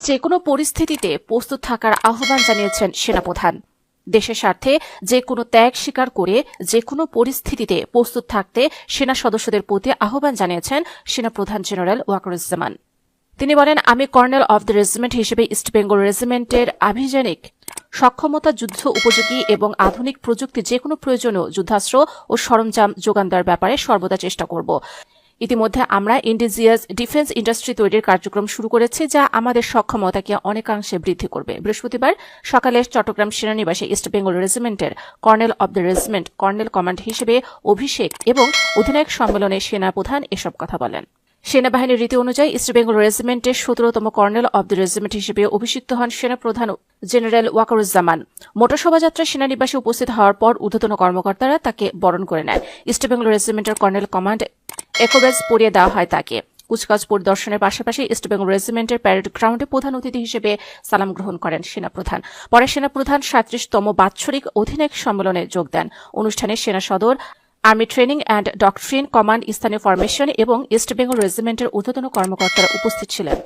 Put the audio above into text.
যে কোনো পরিস্থিতিতে প্রস্তুত থাকার আহ্বান জানিয়েছেন সেনাপ্রধান। দেশের স্বার্থে যে কোনো ত্যাগ স্বীকার করে যে কোনো পরিস্থিতিতে প্রস্তুত থাকতে সেনা সদস্যদের প্রতি আহ্বান জানিয়েছেন সেনাপ্রধান জেনারেল ওয়াকারুজ্জামান। তিনি বলেন, আমি কর্নেল অব দ্য রেজিমেন্ট হিসেবে ইস্টবেঙ্গল রেজিমেন্টের আভিযানিক সক্ষমতা যুদ্ধ উপযোগী এবং আধুনিক প্রযুক্তি যে কোনো প্রয়োজনীয় যুদ্ধাস্ত্র ও সরঞ্জাম যোগান দেওয়ার ব্যাপারে সর্বদা চেষ্টা করব। ইতিমধ্যে আমরা ইন্ডিজিয়াস ডিফেন্স ইন্ডাস্ট্রি তৈরির কার্যক্রম শুরু করেছি, যা আমাদের সক্ষমতাকে অনেকাংশে বৃদ্ধি করবে। বৃহস্পতিবার সকালে চট্টগ্রাম সেনানিবাসে East Bengal রেজিমেন্টের colonel of the regiment, colonel command হিসেবে অভিষেক এবং অধিনায়ক সম্মেলনে সেনাপ্রধান এসব কথা বলেন। সেনাবাহিনীর রীতি অনুযায়ী ইস্টবেঙ্গল রেজিমেন্টের সতেরোতম কর্নেল অব দ্য রেজিমেন্ট হিসেবে অভিষিক্ত হন সেনাপ্রধান জেনারেল ওয়াকারুজ্জামান। মোটর শোভাযাত্রা সেনানিবাসে উপস্থিত হওয়ার পর ঊর্ধ্বতন কর্মকর্তারা তাকে বরণ করে নেন ইস্টবেঙ্গল রেজিমেন্টের কর্নেল কমান্ড একোবেজ পরিয়ে দেওয়া হয় তাকে। কুচকাজ পরিদর্শনের পাশাপাশি ইস্টবেঙ্গল রেজিমেন্টের প্যারেড গ্রাউন্ডে প্রধান অতিথি হিসেবে সালাম গ্রহণ করেন সেনাপ্রধান। পরে সেনাপ্রধান সাঁত্রিশতম বাৎসরিক অধিনায়ক সম্মেলনে যোগ দেন। অনুষ্ঠানে সেনা সদর, army training and doctrine command স্থানীয় ফরমেশন এবং ইস্টবেঙ্গল রেজিমেন্টের ঊর্ধ্বতন কর্মকর্তারা উপস্থিত ছিলেন।